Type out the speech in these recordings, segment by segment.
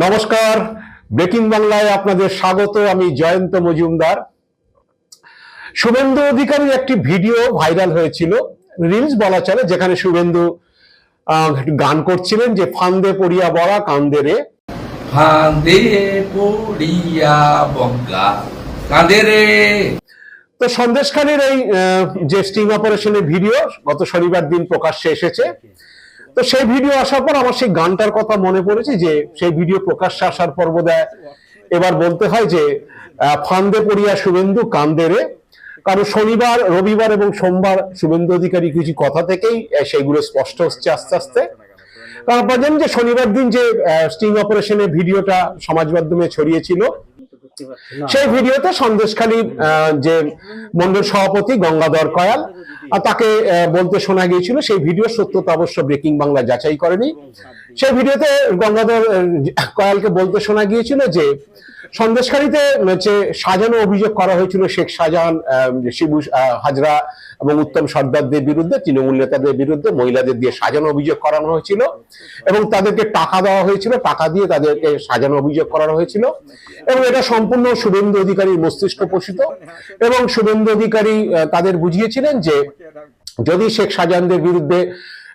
নমস্কার। ব্রেকিং বাংলায় আপনাদের স্বাগত আমি জয়ন্ত মজুমদার। শুভেন্দু অধিকারীর একটি ভিডিও ভাইরাল হয়েছিল রিলস বলা চলে যেখানে শুভেন্দু গান করছিলেন যে ফান্দে পড়িয়া বড়া কান্দে রে। ফাঁদে পড়িয়া বজ্ঞা কাঁদে রে। তো সন্দেশখালীর এই যে স্টিং অপারেশনের ভিডিও গত শনিবার দিন প্রকাশ্যে এসেছে। তো সেই ভিডিও আসার পর আমার সেই গানটার কথা মনে পড়েছে যে সেই ভিডিও প্রকাশ্যে আসার পর বোধহয় এবার বলতে হয় যে ফান্দে পড়িয়া শুভেন্দু কান্দে রে। কারণ শনিবার, রবিবার এবং সোমবার শুভেন্দু অধিকারী কিছু কথা থেকেই সেইগুলো স্পষ্ট হচ্ছে আস্তে আস্তে। কারণ আপনারা জানেন যে শনিবার দিন যে স্টিং অপারেশনের ভিডিওটা সমাজ মাধ্যমে ছড়িয়েছিল সেই ভিডিওতে সন্দেশখালী যে মন্ডল সভাপতি গঙ্গাধর কয়াল তাকে বলতে শোনা গিয়েছিল সেই ভিডিও সত্যতা অবশ্য ব্রেকিং বাংলা যাচাই করেনি। সেই ভিডিওতে গঙ্গাধর কয়ালকে বলতে শোনা গিয়েছিল যে সন্দেশখালীতে হচ্ছে সাজানো অভিযোগ করা হয়েছিল শেখ শাহজাহান শিবু হাজরা এবং উত্তম সর্দারদের বিরুদ্ধে, তৃণমূল নেতাদের বিরুদ্ধে মহিলাদের দিয়ে সাজানো অভিযোগ করানো হয়েছিল এবং তাদেরকে টাকা দেওয়া হয়েছিল, টাকা দিয়ে তাদেরকে সাজানো অভিযোগ করানো হয়েছিল এবং এটা সম্পূর্ণ শুভেন্দু অধিকারীর মস্তিষ্ক পোষিত এবং শুভেন্দু অধিকারী তাদের বুঝিয়েছিলেন যে যদি শেখ শাহজাহানদের বিরুদ্ধে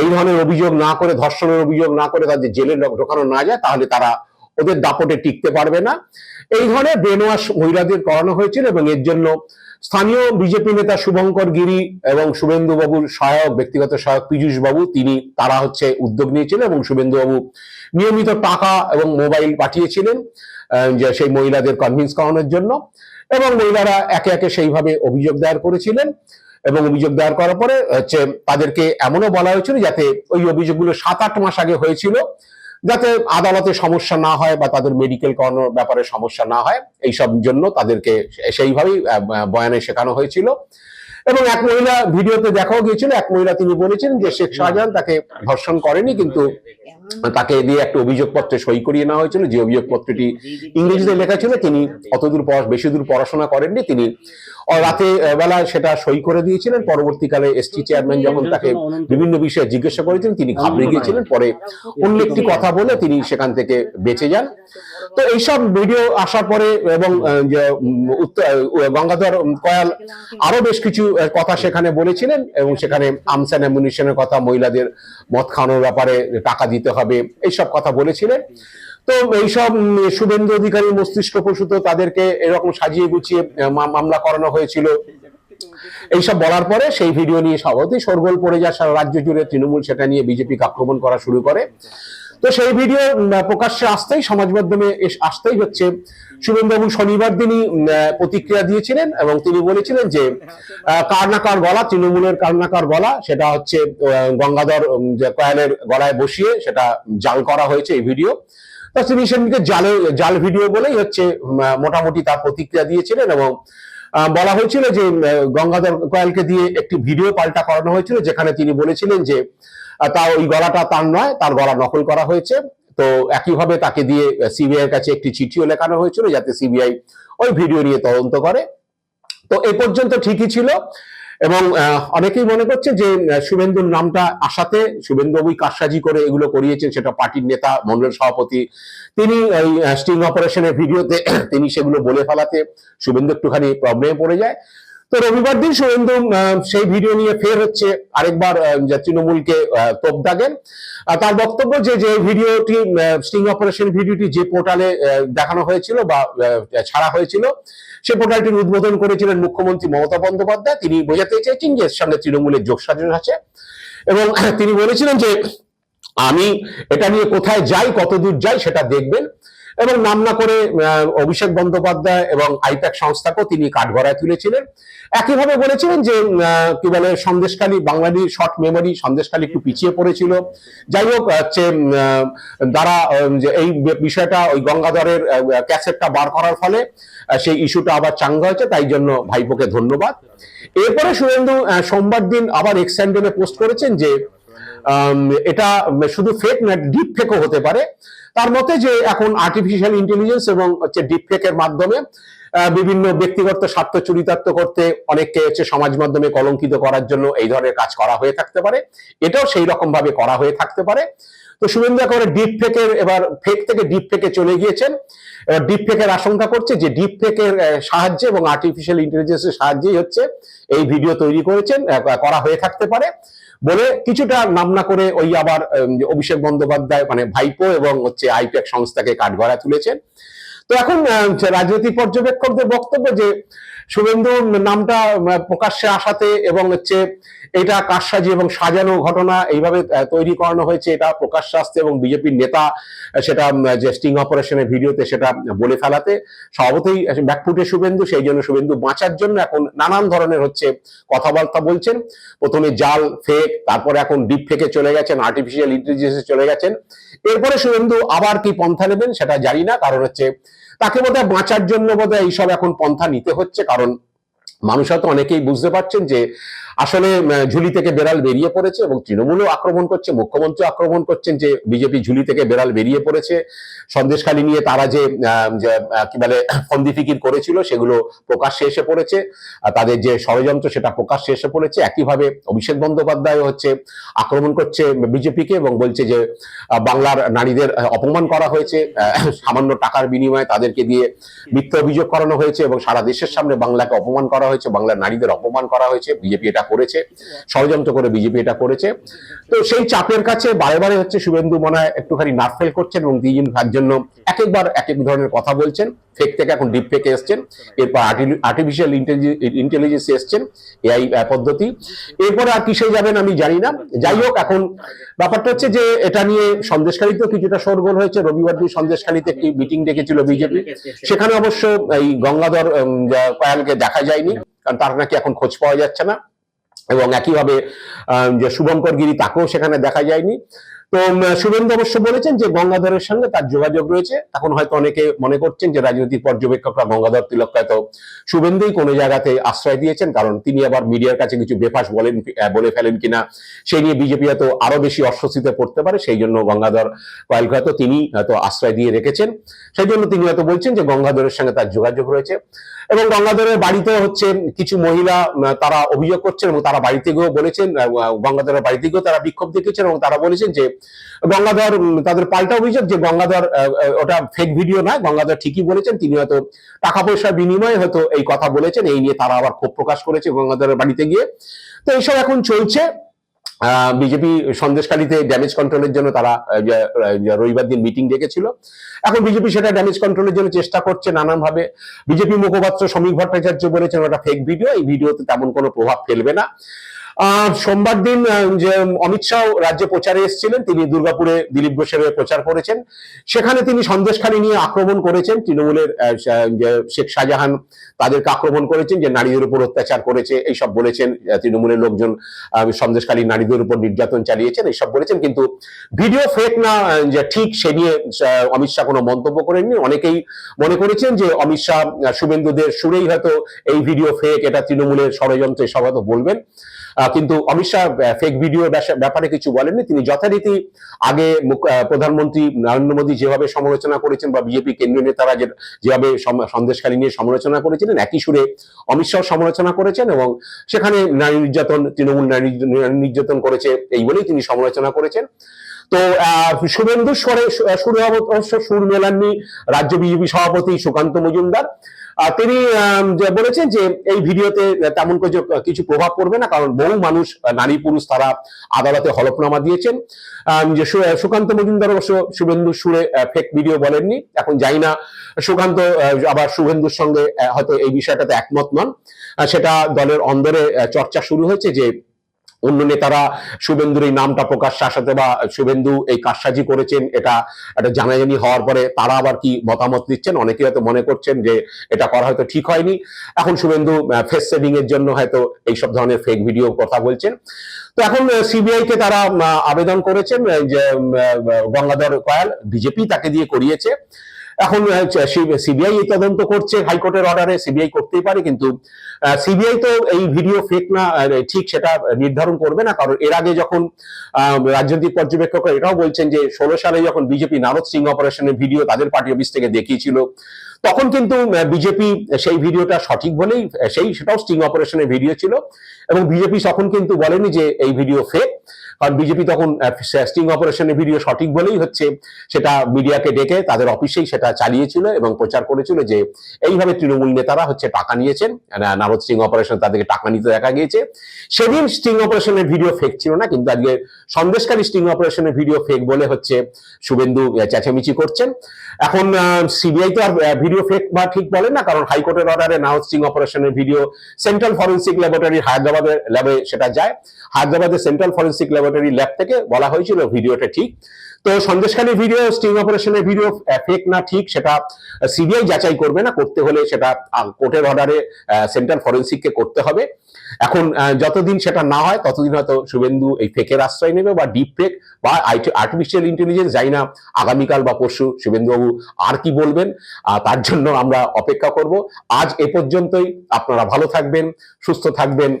এই ধরনের অভিযোগ না করে, ধর্ষণের অভিযোগ না করে তাদের জেলে ঢোকানো না যায়, তাহলে তারা ওদের দাপটে টিকতে পারবে না। এই ধরনের ব্রেনওয়াশ মহিলাদের করানো হয়েছিল এবং এর জন্য স্থানীয় বিজেপি নেতা শুভঙ্কর গিরি এবং শুভেন্দু বাবুর সহায়ক, ব্যক্তিগত সহায়ক পীযূষ বাবু তিনি, তারা হচ্ছে উদ্যোগ নিয়েছিলেন এবং শুভেন্দু বাবু নিয়মিত টাকা এবং মোবাইল পাঠিয়েছিলেন যে সেই মহিলাদের কনভিন্স করানোর জন্য। এবং মহিলারা একে একে সেইভাবে অভিযোগ দায়ের করেছিলেন এবং অভিযোগ দায়ের করার পরে হচ্ছে তাদেরকে এমনও বলা হয়েছিল যাতে ওই অভিযোগগুলো সাত আট মাস আগে হয়েছিল। যাতে আদালতে সমস্যা না হয় বা তাদের মেডিকেল করানোর ব্যাপারে সমস্যা না হয়, এইসব জন্য তাদেরকে সেইভাবেই বয়ানে শেখানো হয়েছিল। এবং এক মহিলা ভিডিওতে দেখাও গিয়েছিল, এক মহিলা তিনি বলেছেন যে শেখ শাহজাহান তাকে ধর্ষণ করেনি, কিন্তু তাকে দিয়ে একটা অভিযোগপত্রে সই করিয়ে নেওয়া হয়েছিল। যে অভিযোগপত্রটি ইংরেজিতে লেখা ছিল, তিনি অতদূর বেশি দূর পড়াশোনা করেননি। তিনি রাতে বেলা সেটা সই করে দিয়েছিলেন। পরবর্তীকালে এসটি চেয়ারম্যান যখন তাকে বিভিন্ন বিষয়ে জিজ্ঞাসা করেছিলেন তিনি ঘাবড়ে গিয়েছিলেন। পরে অন্য একটি কথা বলে তিনি সেখান থেকে বেঁচে যান। তো এইসব ভিডিও আসার পরে এবং যে, উত্তর- গঙ্গাধর কয়াল আরও বেশ কিছু কথা সেখানে বলেছিলেন এবং সেখানে অ্যান্ড অ্যামুনিশনের কথা মহিলাদের মদ খাওয়ানোর ব্যাপারে টাকা দিতে হবে এইসব কথা বলেছিলেন। তো এইসব শুভেন্দু অধিকারী মস্তিষ্ক প্রসূত তাদেরকে এরকম সাজিয়ে গুছিয়ে মামলা করানো হয়েছিল। এইসব বলার পরে সেই ভিডিও নিয়ে স্বভাবতই সরগোল পড়ে যায় সারা রাজ্য জুড়ে তৃণমূল সেটা নিয়ে বিজেপিকে আক্রমণ করা শুরু করে। তো সেই ভিডিও প্রকাশ্যে আসতেই সমাজ মাধ্যমে আসতেই হচ্ছে। শুভেন্দুবাবু শনিবার দিনই প্রতিক্রিয়া দিয়েছিলেন এবং তিনি বলেছিলেন যে আহ, কার না কার গলা তৃণমূলের কার না কার গলা সেটা হচ্ছে গঙ্গাধর কয়ালের গলায় বসিয়ে সেটা জাল করা হয়েছে এই ভিডিও। তো তিনি জালে, জাল ভিডিও বলেই হচ্ছে মোটামুটি তার প্রতিক্রিয়া দিয়েছিলেন এবং বলা হয়েছিল যে গঙ্গাধর কয়ালকে দিয়ে একটি ভিডিও পাল্টা করানো হয়েছিল, যেখানে তিনি বলেছিলেন যে তা ওই গলাটা তার নয়, তার গলা নকল করা হয়েছে। তো একইভাবে তাকে দিয়ে সিবিআই এর কাছে একটি চিঠিও লেখানো হয়েছিল, যাতে সিবিআই ওই ভিডিও নিয়ে তদন্ত করে। তো এ পর্যন্ত ঠিকই ছিল। এবং অনেকেই মনে করছে যে শুভেন্দুর নামটা আসাতে শুভেন্দু বাবুই কারসাজি করে এগুলো করিয়েছেন, সেটা পার্টির নেতা, মন্ডল সভাপতি, তিনি ওই স্টিং অপারেশনের ভিডিওতে, তিনি সেগুলো বলে ফেলাতে শুভেন্দু একটুখানি প্রবলেমে পড়ে যায়। তো রবিবার দিন শুভেন্দু সেই ভিডিও নিয়ে ফের হচ্ছে আরেকবার তৃণমূলকে তোপ দাগেন। তার বক্তব্য যে যে ভিডিওটি স্টিং অপারেশন ভিডিওটি যে পোর্টালে দেখানো হয়েছিল বা ছাড়া হয়েছিল, সে পোর্টালটির উদ্বোধন করেছিলেন মুখ্যমন্ত্রী মমতা বন্দ্যোপাধ্যায়। তিনি বোঝাতে চেয়েছেন যে সঙ্গে তৃণমূলের যোগসাজশ আছে। এবং, তিনি বলেছিলেন যে, আমি এটা নিয়ে কোথায় যাই, কতদূর যাই, সেটা দেখবেন। এবং নাম না করে অভিষেক বন্দ্যোপাধ্যায় এবং আইপ্যাক সংস্থাকেও তিনি কাঠগড়ায় তুলেছিলেন। একইভাবে বলেছিলেন যে কি বলে সন্দেশখালী বাঙালি শর্ট মেমোরি সন্দেশখালী একটু পিছিয়ে পড়েছিল। যাই হোক হচ্ছে দ্বারা যে এই বিষয়টা ওই গঙ্গাধরের ক্যাসেটটা বার করার ফলে সেই ইস্যুটা আবার চাঙ্গা হয়েছে তাই জন্য ভাইপোকে ধন্যবাদ। এরপরে আহ, সোমবার দিন আবার এক্স হ্যান্ডেলে পোস্ট করেছেন যে এটা শুধু ফেক না ডিপ ফেকও হতে পারে। তার মতে যে এখন আর্টিফিশিয়াল ইন্টেলিজেন্স এবং হচ্ছে ডিপ ফেকের মাধ্যমে বিভিন্ন ব্যক্তিগত স্বার্থ চরিতার্থ করতে অনেককে হচ্ছে সমাজ মাধ্যমে কলঙ্কিত করার জন্য এই ধরনের কাজ করা হয়ে থাকতে পারে। এটাও সেই রকম ভাবে করা হয়ে থাকতে পারে। তো শুভেন্দু একেবারে ডিপ ফেকের এবার ফেক থেকে ডিপ ফেকে চলে গিয়েছেন। ডিপ ফেকের আশঙ্কা করছে যে ডিপ ফেকের সাহায্যে এবং আর্টিফিশিয়াল ইন্টেলিজেন্সের সাহায্যেই হচ্ছে এই ভিডিও তৈরি করেছেন করা হয়ে থাকতে পারে বলে কিছুটা নাম না করে ওই আবার অভিষেক বন্দ্যোপাধ্যায় মানে ভাইপো এবং হচ্ছে আইপ্যাক সংস্থাকে কাঠগড়া তুলেছেন। তো এখন রাজনৈতিক পর্যবেক্ষকদের বক্তব্য যে শুভেন্দুর নামটা প্রকাশ্যে আসাতে এবং হচ্ছে এটা কারসাজি এবং সাজানো ঘটনা এইভাবে তৈরি করানো হয়েছে, এটা প্রকাশ্যে আসতে এবং বিজেপির নেতা সেটা যে স্টিং অপারেশনের ভিডিওতে সেটা বলে ফেলাতে। স্বভাবতই ব্যাকফুটে শুভেন্দু, সেই জন্য শুভেন্দু বাঁচার জন্য এখন নানান ধরনের হচ্ছে কথাবার্তা বলছেন। প্রথমে জাল, ফেক, তারপরে এখন ডিপ ফেকে চলে গেছেন আর্টিফিশিয়াল ইন্টেলিজেন্সে চলে গেছেন। এরপরে শুভেন্দু আবার কি পন্থা নেবেন সেটা জানি না, কারণ হচ্ছে তাকে বোধ বাঁচার জন্য বোধ এইসব এখন পন্থা নিতে হচ্ছে। কারণ মানুষ হয়তো অনেকেই বুঝতে পারছেন যে আসলে ঝুলি থেকে বেড়াল বেরিয়ে পড়েছে এবং তৃণমূলও আক্রমণ করছে, মুখ্যমন্ত্রী আক্রমণ করছেন যে বিজেপি ঝুলি থেকে বেড়াল বেরিয়ে পড়েছে। সন্দেশখালী নিয়ে তারা যে কি বলে, ফন্দি ফিকির করেছিল, সেগুলো প্রকাশ্যে এসে পড়েছে। তাদের যে ষড়যন্ত্র, সেটা প্রকাশ্যে এসে পড়েছে। একইভাবে অভিষেক বন্দ্যোপাধ্যায় হচ্ছে আক্রমণ করছে বিজেপিকে এবং বলছে যে বাংলার নারীদের অপমান করা হয়েছে। সামান্য টাকার বিনিময়ে তাদেরকে দিয়ে মিথ্যা অভিযোগ করানো হয়েছে এবং সারা দেশের সামনে বাংলাকে অপমান করা হয়েছে, বাংলার নারীদের অপমান করা হয়েছে। বিজেপি এটা করেছে, ষড়যন্ত্র করে বিজেপি এটা করেছে। তো সেই চাপের কাছে বারে বারে হচ্ছে শুভেন্দু মনে হয় একটুখানি নারফেল করছেন এবং তিনি তার জন্য এক একবার এক এক ধরনের কথা বলছেন ফেক থেকে এখন ডিপ ফেকে এসছেন, এরপর আর্টিফিশিয়াল ইন্টেলিজেন্স এসছেন এআই পদ্ধতি। এরপরে আর কিসে যাবেন আমি জানি না। যাই হোক, এখন ব্যাপারটা হচ্ছে যে এটা নিয়ে সন্দেশখালীতেও কিছুটা শোরগোল হয়েছে। রবিবার দিন সন্দেশখালীতে একটি মিটিং ডেকেছিল বিজেপি। সেখানে অবশ্য এই গঙ্গাধর কয়ালকে দেখা যায়নি, কারণ তার নাকি এখন খোঁজ পাওয়া যাচ্ছে না। এবং একইভাবে যে শুভঙ্কর গিরি তাকেও সেখানে দেখা যায়নি। তো শুভেন্দু অবশ্য বলেছেন যে গঙ্গাধরের সঙ্গে তার যোগাযোগ রয়েছে। এখন হয়তো অনেকে মনে করছেন যে রাজনৈতিক পর্যবেক্ষকরা গঙ্গাধর তিলক হয়তো শুভেন্দুই কোনো জায়গাতে আশ্রয় দিয়েছেন, কারণ তিনি আবার মিডিয়ার কাছে কিছু বেফাস বলেন বলে ফেলেন কিনা সেই নিয়ে বিজেপি হয়তো আরও বেশি অস্বস্তিতে পড়তে পারে। সেই জন্য গঙ্গাধর কয়েলকে হয়তো তিনি হয়তো আশ্রয় দিয়ে রেখেছেন। সেই জন্য তিনি হয়তো বলছেন যে গঙ্গাধরের সঙ্গে তার যোগাযোগ রয়েছে। এবং গঙ্গাধরের বাড়িতে হচ্ছে কিছু মহিলা তারা অভিযোগ করছেন এবং তারা বাড়িতে গিয়েও বলেছেন গঙ্গাধরের বাড়িতে গিয়েও তারা বিক্ষোভ দেখেছেন এবং তারা বলেছেন যে গঙ্গাধর তাদের পাল্টা অভিযোগ যে গঙ্গাধর ওটা ফেক ভিডিও নয়, গঙ্গাধর ঠিকই বলেছেন, তিনি হয়তো টাকা পয়সার বিনিময়ে হয়তো এই কথা বলেছেন, এই নিয়ে তারা আবার ক্ষোভ প্রকাশ করেছে গঙ্গাধরের বাড়িতে গিয়ে। তো এইসব এখন চলছে। বিজেপি সন্দেশকালীতে ড্যামেজ কন্ট্রোলের জন্য তারা রবিবার দিন মিটিং ডেকেছিল। এখন বিজেপি সেটা ড্যামেজ কন্ট্রোলের জন্য চেষ্টা করছে নানানভাবে। বিজেপি মুখপাত্র শ্রমিক ভট্টাচার্য বলেছেন, ওটা ফেক ভিডিও এই ভিডিওতে তেমন কোনো প্রভাব ফেলবে না। সোমবার দিন যে অমিত শাহ রাজ্যে প্রচারে এসেছিলেন তিনি দুর্গাপুরে দিলীপ ঘোষের প্রচার করেছেন। সেখানে তিনি সন্দেশখালী নিয়ে আক্রমণ করেছেন। তৃণমূলের শেখ শাহজাহান তাদেরকে আক্রমণ করেছেন যে নারীদের উপর অত্যাচার করেছে এইসব বলেছেন তৃণমূলের লোকজন আহ, সন্দেশখালী নারীদের উপর নির্যাতন চালিয়েছেন এইসব বলেছেন। কিন্তু ভিডিও ফেক না যে ঠিক সে নিয়ে অমিত শাহ কোনো মন্তব্য করেননি। অনেকেই মনে করেছেন যে অমিত শাহ শুভেন্দুদের সুরেই হয়তো এই ভিডিও ফেক এটা তৃণমূলের ষড়যন্ত্র এসব হয়তো বলবেন। কিন্তু অমিত শাহ ফেক ভিডিও ব্যাপারে কিছু বলেননি। তিনি যথারীতি আগে প্রধানমন্ত্রী নরেন্দ্র মোদী যেভাবে সমালোচনা করেছেন বা বিজেপি কেন্দ্রীয় নেতারা যেভাবে সন্দেশখালী নিয়ে সমালোচনা করেছিলেন একই সুরে অমিত শাহ সমালোচনা করেছেন এবং সেখানে নারী নির্যাতন তৃণমূল নারী নারী নির্যাতন করেছে এই বলেই তিনি সমালোচনা করেছেন। তো আহ, শুভেন্দু স্বরে সুর মেলাননি রাজ্য বিজেপি সভাপতি সুকান্ত মজুমদার। তিনি বলেছেন যে এই ভিডিওতে তেমন কিছু প্রভাব পড়বে না, কারণ বহু মানুষ নারী পুরুষ তারা আদালতে হলফনামা দিয়েছেন। যে সুকান্ত মজুমদার অবশ্য শুভেন্দু সুরে ফেক ভিডিও বলেননি। এখন যাই না, সুকান্ত আবার শুভেন্দুর সঙ্গে হয়তো এই বিষয়টাতে একমত নন। সেটা দলের অন্দরে চর্চা শুরু হয়েছে যে অন্য নেতারা শুভেন্দুর এই নামটা প্রকাশ্যে আসাতে বা শুভেন্দু এই কারসাজি করেছেন, এটা একটা জানাজানি হওয়ার পরে তারা আবার কি মতামত দিচ্ছেন? অনেকে হয়তো মনে করছেন যে এটা করা হয়তো ঠিক হয়নি। এখন শুভেন্দু ফেস সেভিং এর জন্য হয়তো এইসব ধরনের ফেক ভিডিও কথা বলছেন। তো এখন সিবিআই কে তারা আবেদন করেছেন যে গঙ্গাধর কয়াল বিজেপি তাকে দিয়ে করিয়েছে। এখন সিবিআই এই তদন্ত করছে, হাইকোর্টের অর্ডারে সিবিআই করতেই পারে, কিন্তু সিবিআই তো এই ভিডিও ফেক না ঠিক সেটা নির্ধারণ করবে না, কারণ এর আগে যখন রাজনৈতিক পর্যবেক্ষকরা এটাও বলছেন যে, ষোলো সালে যখন বিজেপি নারদ সিং অপারেশনের ভিডিও তাদের পার্টি অফিস থেকে দেখিয়েছিল, তখন কিন্তু বিজেপি সেই ভিডিওটা সঠিক বলেই, সেই সেটাও স্টিং অপারেশনের ভিডিও ছিল, এবং বিজেপি তখন কিন্তু বলেনি যে এই ভিডিও ফেক কারণ বিজেপি তখন স্টিং অপারেশনের ভিডিও সঠিক বলেই হচ্ছে, সেটা মিডিয়াকে ডেকে তাদের অফিসেই সেটা চালিয়েছিল এবং প্রচার করেছিল যে, এইভাবে তৃণমূল নেতারা হচ্ছে টাকা নিয়েছেন। নারদ স্টিং অপারেশন তাদেরকে টাকা নিতে দেখা গিয়েছে। সেদিন স্টিং অপারেশনের ভিডিও ফেক ছিল না, কিন্তু আজকে সন্দেশকারী স্টিং অপারেশনের ভিডিও ফেক বলে হচ্ছে শুভেন্দু চেঁচামেচি করছেন। এখন সিবিআই তো আর ভিডিও ফেক বা ঠিক বলে না, কারণ হাইকোর্টের অর্ডারে নারদ স্টিং অপারেশনের ভিডিও সেন্ট্রাল ফরেন্সিক ল্যাবরেটরি হায়দ্রাবাদের ল্যাবে সেটা যায়। হায়দ্রাবাদের সেন্ট্রাল ফরেন্সিক ল্যাবরেটরি ল্যাব থেকে বলা হয়েছিল ভিডিওটা ঠিক। তো সন্দেশখালী ভিডিও স্টিং অপারেশনের ভিডিও ফেক না ঠিক, সেটা সিবিআই যাচাই করবে না, করতে হলে সেটা কোর্টের অর্ডারে সেন্ট্রাল ফরেন্সিককে করতে হবে। এখন যতদিন সেটা না হয়, ততদিন হয়তো শুভেন্দু এই ফেকের আশ্রয় নেবে বা ডিপ ফেক বা আর্টিফিশিয়াল ইন্টেলিজেন্স যাই না, আগামীকাল বা পরশু শুভেন্দুবাবু আর কি বলবেন তার জন্য আমরা অপেক্ষা করব। আজ এ পর্যন্তই, আপনারা ভালো থাকবেন, সুস্থ থাকবেন,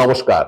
নমস্কার।